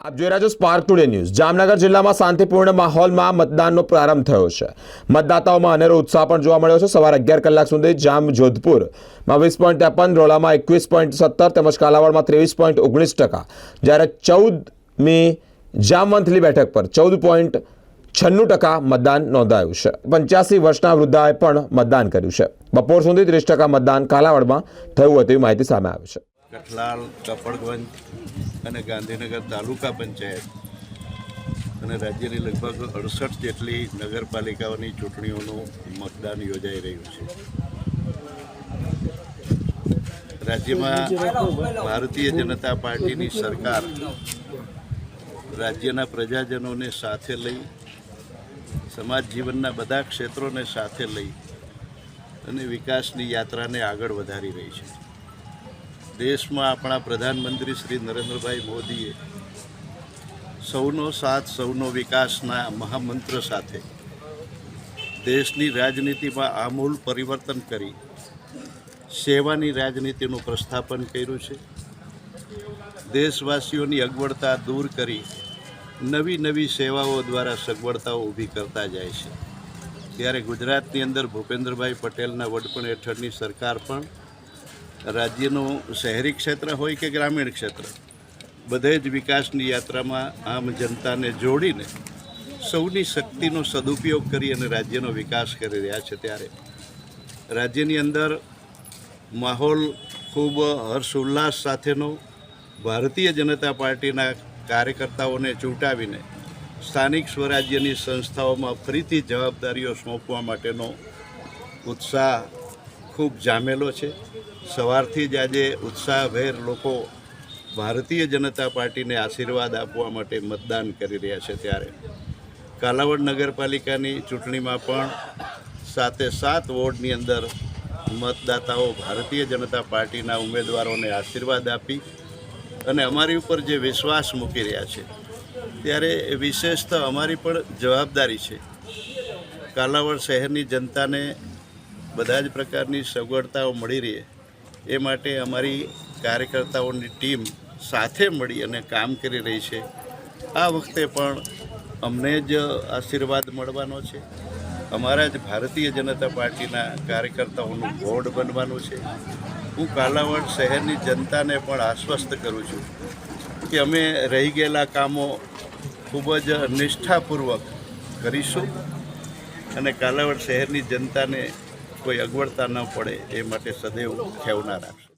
આપ જોઈ રહ્યા છો સ્પાર્ક ટુડે ન્યૂઝ જામનગર જિલ્લામાં શાંતિપૂર્ણ માહોલમાં મતદાનનો પ્રારંભ થયો છે. મતદાતાઓમાં અનેરો ઉત્સાહ પણ જોવા મળ્યો છે. સવારે અગિયાર કલાક સુધી જામ જોધપુરમાં વીસ પોઈન્ટ ત્રેપન, રોલામાં એકવીસ પોઈન્ટ સત્તર, તેમજ કાલાવાડમાં ત્રેવીસ પોઈન્ટ ઓગણીસ ટકા. જ્યારે ચૌદમી જામવંથલી બેઠક પર ચૌદ પોઈન્ટ છન્નું ટકા મતદાન નોંધાયું છે. પંચ્યાસી વર્ષના વૃદ્ધાએ પણ મતદાન કર્યું છે. બપોર સુધી ત્રીસ ટકા મતદાન કાલાવાડમાં થયું હોય તેવી માહિતી સામે આવી છે. કઠલાલ કપડગંજ અને ગાંધીનગર તાલુકા પંચાયત. અને રાજ્યની લગભગ અડસઠ જેટલી નગરપાલિકાઓની ચૂંટણીઓનું મતદાન યોજાઈ રહ્યું છે. રાજ્યમાં ભારતીય જનતા પાર્ટીની સરકાર રાજ્યના પ્રજાજનોને સાથે લઈ, સમાજ જીવનના બધા ક્ષેત્રોને સાથે લઈ અને વિકાસની યાત્રાને આગળ વધારી રહી છે. દેશમાં આપણા પ્રધાનમંત્રી શ્રી નરેન્દ્રભાઈ મોદીએ સૌનો સાથ, સૌનો વિકાસના મહામંત્ર સાથે દેશની રાજનીતિમાં આમૂલ પરિવર્તન કરી સેવાની રાજનીતિનું પ્રસ્થાપન કર્યું છે. દેશવાસીઓની અગવડતા દૂર કરી નવી નવી સેવાઓ દ્વારા સગવડતાઓ ઊભી કરતા જાય છે. ત્યારે ગુજરાતની અંદર ભૂપેન્દ્રભાઈ પટેલના વડપણ હેઠળની સરકાર પણ રાજ્યનું શહેરી ક્ષેત્ર હોય કે ગ્રામીણ ક્ષેત્ર, બધે જ વિકાસની યાત્રામાં આમ જનતાને જોડીને સૌની શક્તિનો સદુપયોગ કરી અને રાજ્યનો વિકાસ કરી રહ્યા છે ત્યારે. રાજ્યની અંદર માહોલ ખૂબ હર્ષોલ્લાસ સાથેનો ભારતીય જનતા પાર્ટીના કાર્યકર્તાઓને ચૂંટાવીને સ્થાનિક સ્વરાજ્યની સંસ્થાઓમાં ફરીથી જવાબદારીઓ સોંપવા માટેનો ઉત્સાહ ખૂબ જામેલો છે. સવારથી જ આજે ઉત્સાહભેર લોકો ભારતીય જનતા પાર્ટીને આશીર્વાદ આપવા માટે મતદાન કરી રહ્યા છે ત્યારે. કાલાવડ નગરપાલિકાની ચૂંટણીમાં પણ સાતે સાત વોર્ડની અંદર મતદાતાઓ ભારતીય જનતા પાર્ટીના ઉમેદવારોને આશીર્વાદ આપી અને અમારી ઉપર જે વિશ્વાસ મૂકી રહ્યા છે, ત્યારે વિશેષતઃ અમારી પણ જવાબદારી છે. કાલાવડ શહેરની જનતાને બધા જ પ્રકારની સગવડતાઓ મળી રહે. એ માટે અમારી કાર્યકર્તાઓની ટીમ સાથે મળી અને કામ કરી રહી છે. આ વખતે પણ અમને જ આશીર્વાદ મળવાનો છે. અમારા જ ભારતીય જનતા પાર્ટીના કાર્યકર્તાઓનું બોર્ડ બનવાનું છે. હું કાલાવડ શહેરની જનતાને પણ આશ્વસ્ત કરું છું કે અમે રહી ગયેલા કામો ખૂબ જ નિષ્ઠાપૂર્વક કરીશું અને કાલાવડ શહેરની જનતાને કોઈ અગવડતા ન પડે એ માટે સદૈવ ખેવના રાખશું.